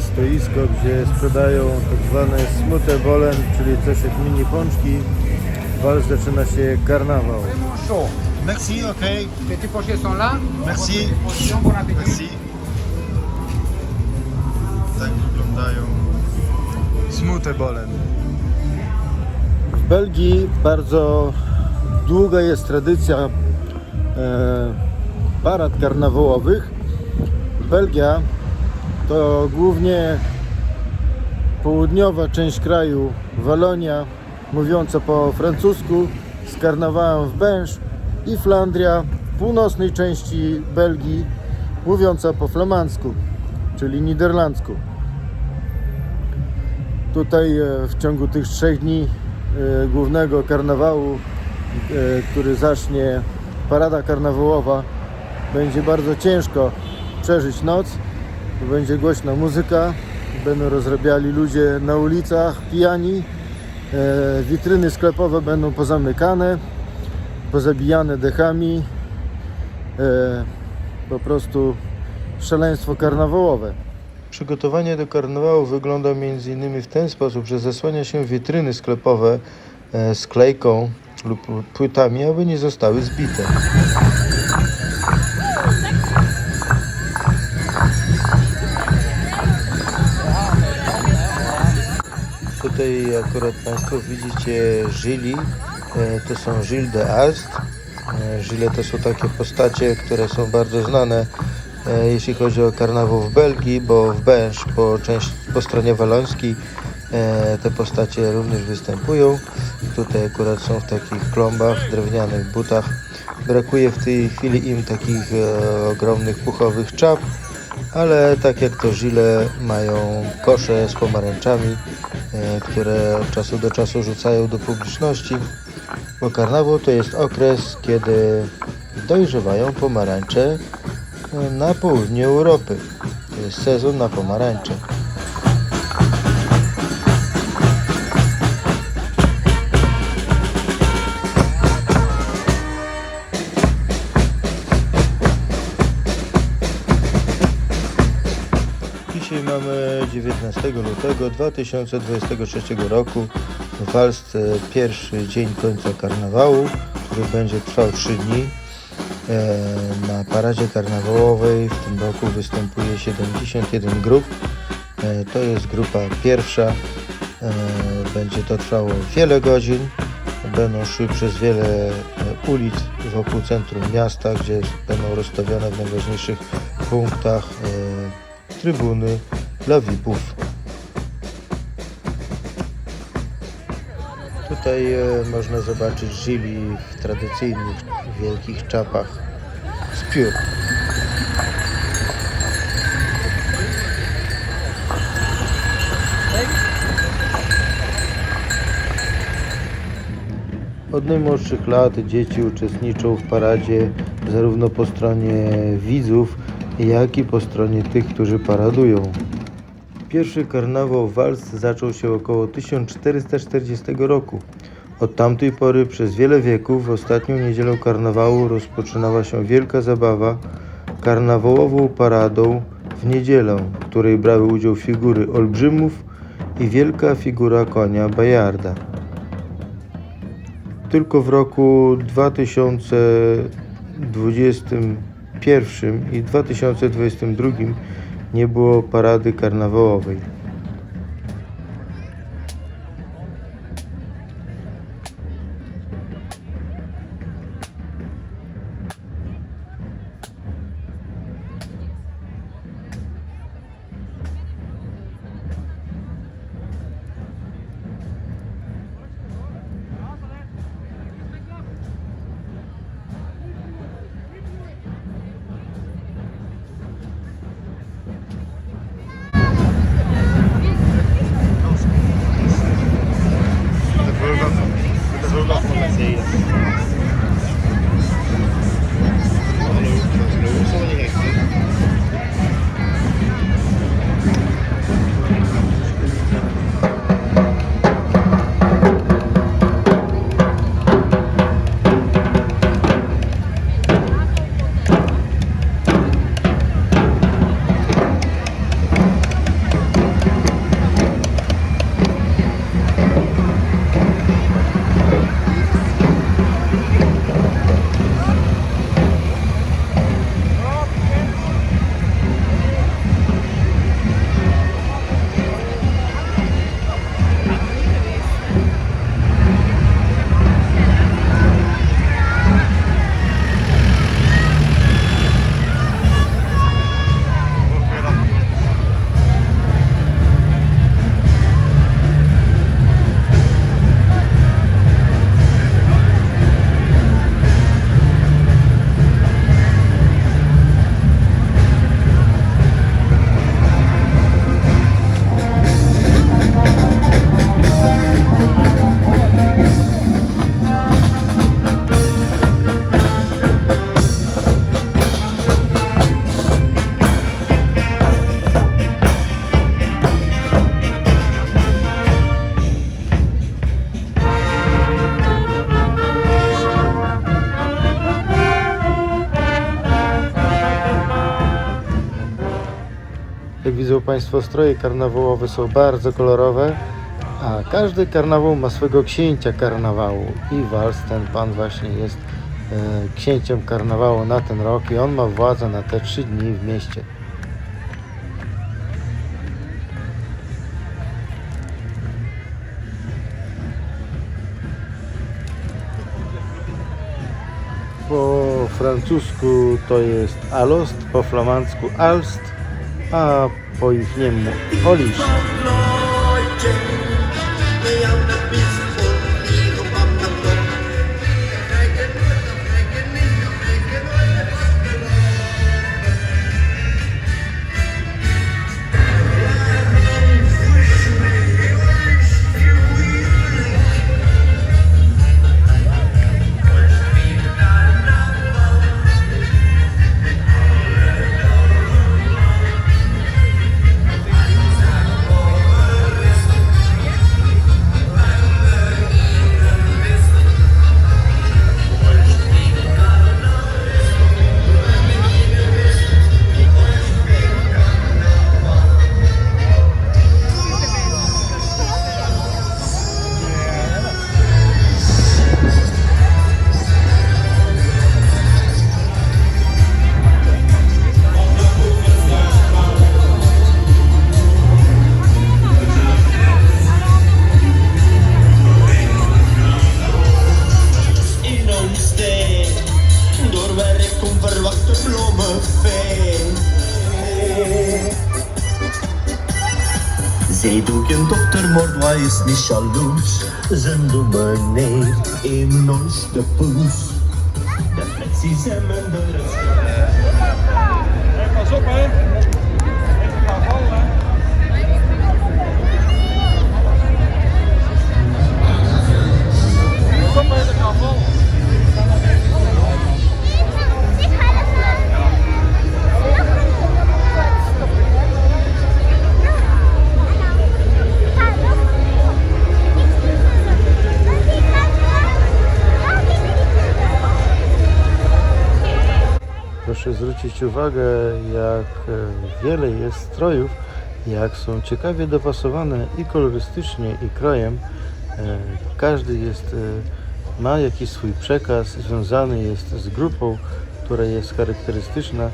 jest stoisko, gdzie sprzedają tak zwane smute bolen, czyli coś jak mini pączki. Wal zaczyna się jak karnawał. Merci, ok. Les petits pochets sont là. Merci. Merci. Tak wyglądają smute bolen. W Belgii bardzo długa jest tradycja e, parad karnawałowych. Belgia to głównie południowa część kraju, Walonia, mówiąca po francusku, z karnawałem w Bęż i Flandria północnej części Belgii, mówiąca po flamandzku, czyli niderlandzku. Tutaj e, w ciągu tych trzech dni e, głównego karnawału, e, który zacznie parada karnawałowa, będzie bardzo ciężko przeżyć noc, będzie głośna muzyka, będą rozrabiali ludzie na ulicach, pijani, e, witryny sklepowe będą pozamykane, pozabijane dechami, e, po prostu szaleństwo karnawałowe. Przygotowanie do karnawału wygląda m.in. w ten sposób, że zasłania się witryny sklepowe e, sklejką lub płytami, aby nie zostały zbite. Tutaj akurat Państwo widzicie Gili, e, to są Gilles de Ast. E, Gile to są takie postacie, które są bardzo znane e, jeśli chodzi o karnawał w Belgii, bo w Bęż po, części, po stronie walońskiej te postacie również występują. Tutaj akurat są w takich klombach, drewnianych butach. Brakuje w tej chwili im takich ogromnych puchowych czap, ale tak jak to żile mają kosze z pomarańczami, które od czasu do czasu rzucają do publiczności, bo karnawał to jest okres, kiedy dojrzewają pomarańcze e, na południu Europy. To jest sezon na pomarańcze. 19 lutego 2023 roku. W Walsce pierwszy dzień końca karnawału, który będzie trwał 3 dni. E, Na paradzie karnawałowej w tym roku występuje 71 grup. E, To jest grupa pierwsza. E, Będzie to trwało wiele godzin. Będą szły przez wiele ulic wokół centrum miasta, gdzie będą rozstawione w najważniejszych punktach trybuny dla VIP-ów. Tutaj e, można zobaczyć Gili w tradycyjnych wielkich czapach z piór. Od najmłodszych lat dzieci uczestniczą w paradzie zarówno po stronie widzów, jak i po stronie tych, którzy paradują. Pierwszy karnawał w Walsce zaczął się około 1440 roku. Od tamtej pory przez wiele wieków w ostatnią niedzielę karnawału rozpoczynała się wielka zabawa karnawałową paradą w niedzielę, w której brały udział figury olbrzymów i wielka figura konia Bajarda. Tylko w roku 2021 i 2022 nie było parady karnawałowej. Państwo, stroje karnawałowe są bardzo kolorowe, a każdy karnawał ma swego księcia karnawału. I Wals, ten pan właśnie jest e, księciem karnawału na ten rok i on ma władzę na te trzy dni w mieście. Po francusku to jest Alost, po flamandzku Alst, a po ich niemu. Sei Doktor Mordwa ist nicht schalus, sondern benehrt im neuesten Fuß. Der Platz ist am Ende. Pass auf! Proszę zwrócić uwagę, jak e, wiele jest strojów, jak są ciekawie dopasowane i kolorystycznie, i krojem. E, Każdy jest, e, ma jakiś swój przekaz, związany jest z grupą, która jest charakterystyczna.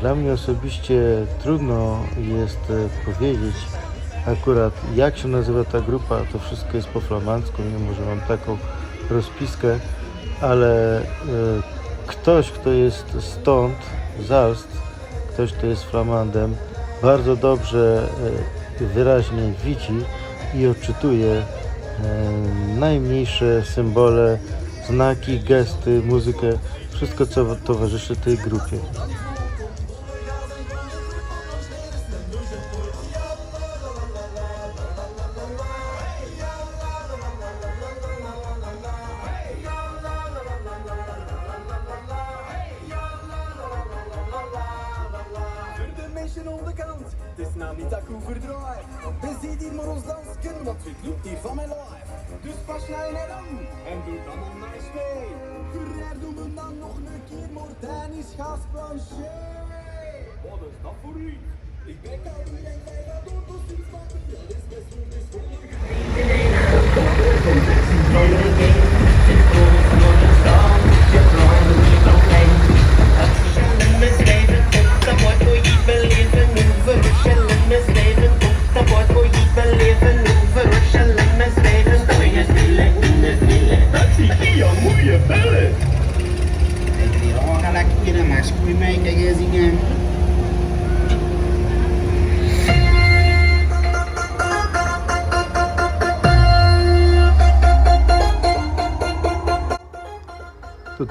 Dla mnie osobiście trudno jest powiedzieć akurat jak się nazywa ta grupa, to wszystko jest po flamandzku, mimo że mam taką rozpiskę, ale ktoś, kto jest stąd, z Alst, ktoś, kto jest flamandem, bardzo dobrze, e, wyraźnie widzi i odczytuje e, najmniejsze symbole, znaki, gesty, muzykę, wszystko co towarzyszy tej grupie.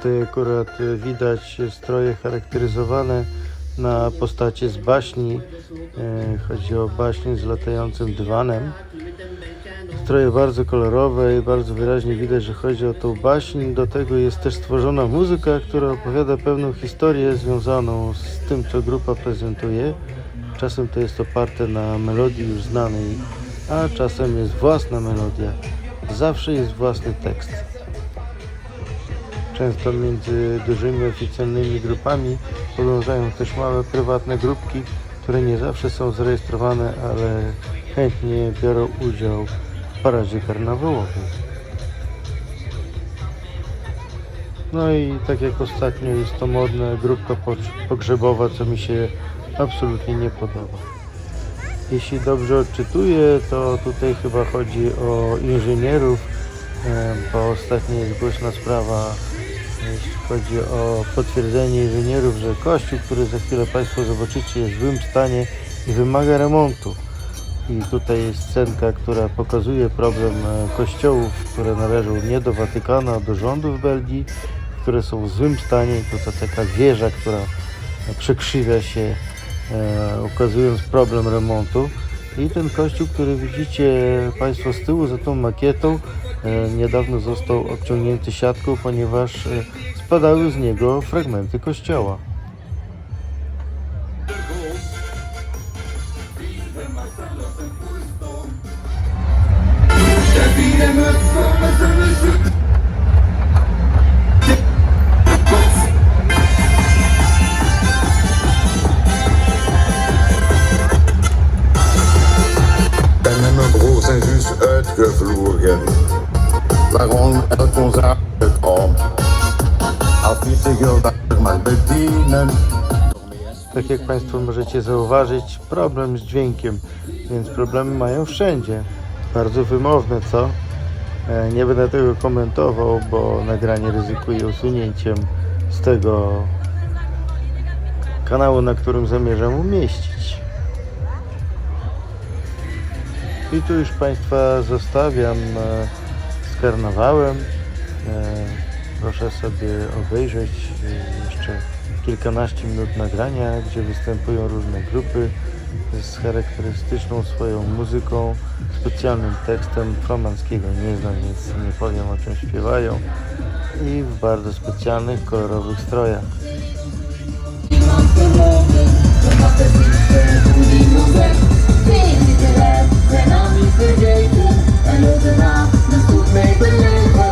Tutaj akurat widać stroje charakteryzowane na postacie z baśni. E, Chodzi o baśń z latającym dywanem. Stroje bardzo kolorowe i bardzo wyraźnie widać, że chodzi o tą baśń. Do tego jest też stworzona muzyka, która opowiada pewną historię związaną z tym, co grupa prezentuje. Czasem to jest oparte na melodii już znanej, a czasem jest własna melodia. Zawsze jest własny tekst. Często między dużymi oficjalnymi grupami podążają też małe prywatne grupki, które nie zawsze są zarejestrowane, ale chętnie biorą udział w paradzie karnawałowej. No i tak jak ostatnio jest to modne, grupka pogr- pogrzebowa, co mi się absolutnie nie podoba. Jeśli dobrze odczytuję, to tutaj chyba chodzi o inżynierów, e, bo ostatnio jest głośna sprawa, jeśli chodzi o potwierdzenie inżynierów, że kościół, który za chwilę Państwo zobaczycie, jest w złym stanie i wymaga remontu. I tutaj jest scenka, która pokazuje problem e, kościołów, które należą nie do Watykanu, a do rządu w Belgii, które są w złym stanie. I to taka wieża, która przekrzywia się, e, ukazując problem remontu. I ten kościół, który widzicie Państwo z tyłu za tą makietą, niedawno został obciągnięty siatką, ponieważ e, spadały z niego fragmenty kościoła. Tak jak Państwo możecie zauważyć, problem z dźwiękiem, więc problemy mają wszędzie. Bardzo wymowne, co? E, Nie będę tego komentował, bo nagranie ryzykuje usunięciem z tego kanału, na którym zamierzam umieścić. I tu już Państwa zostawiam e, z karnawałem. Proszę sobie obejrzeć e, jeszcze kilkanaście minut nagrania, gdzie występują różne grupy z charakterystyczną swoją muzyką, specjalnym tekstem. Flamandzkiego nie znam, więc nie powiem o czym śpiewają. I w bardzo specjalnych, kolorowych strojach. Natuurlijk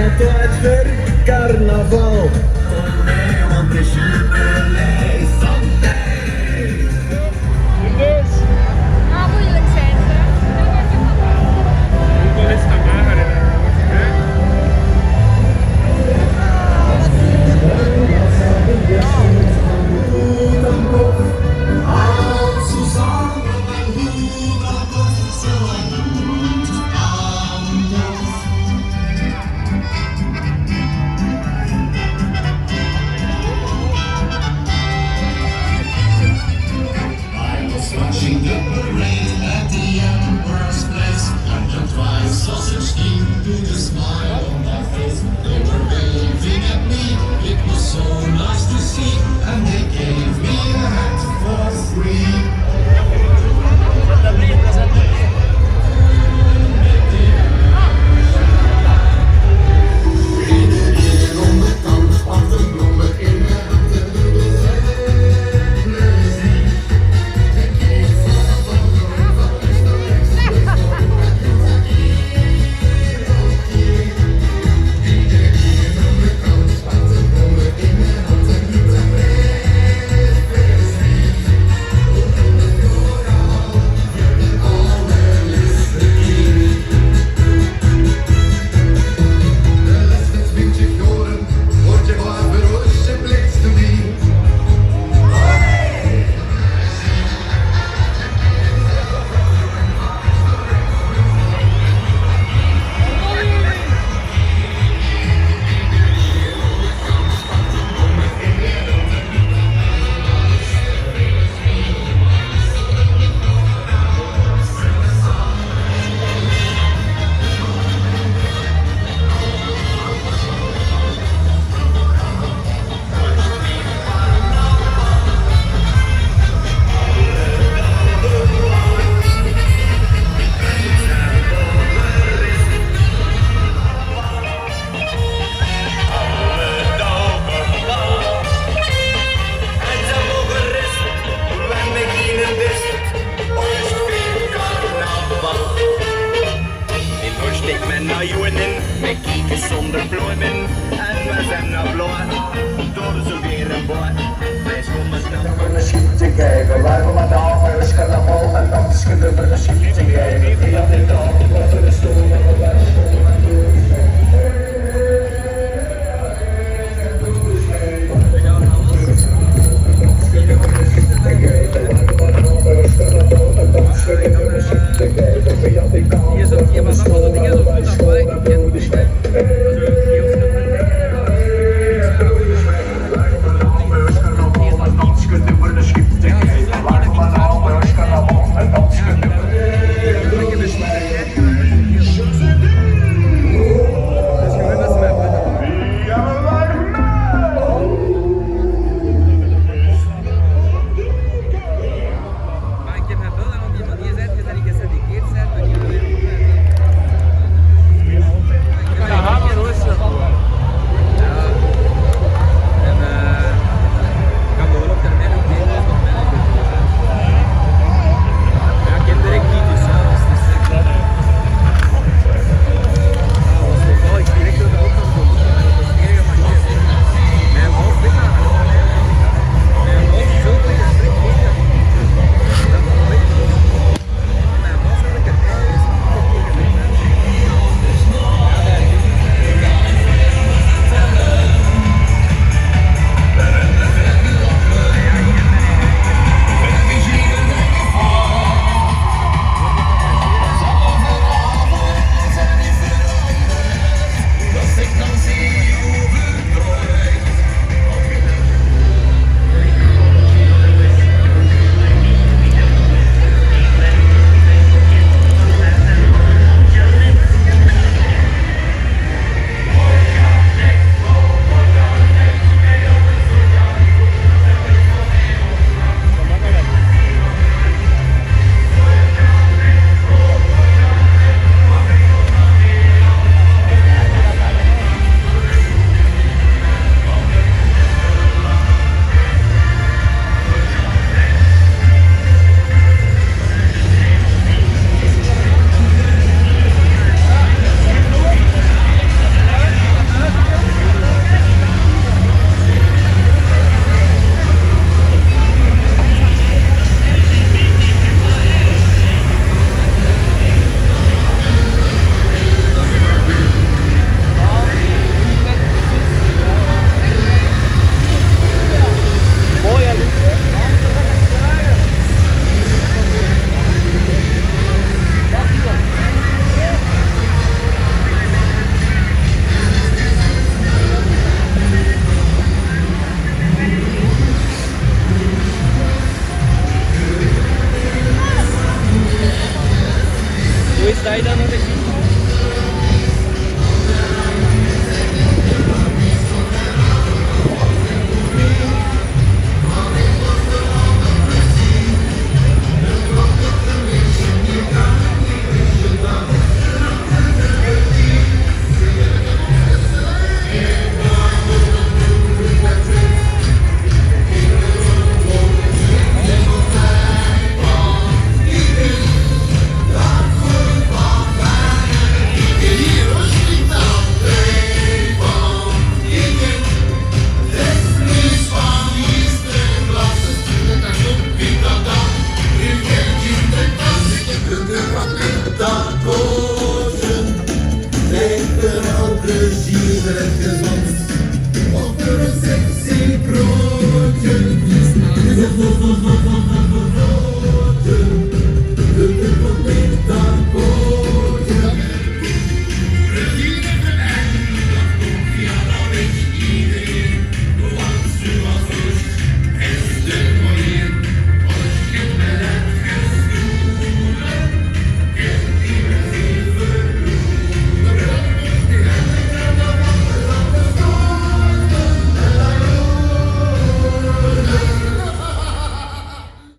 that 代打の弟子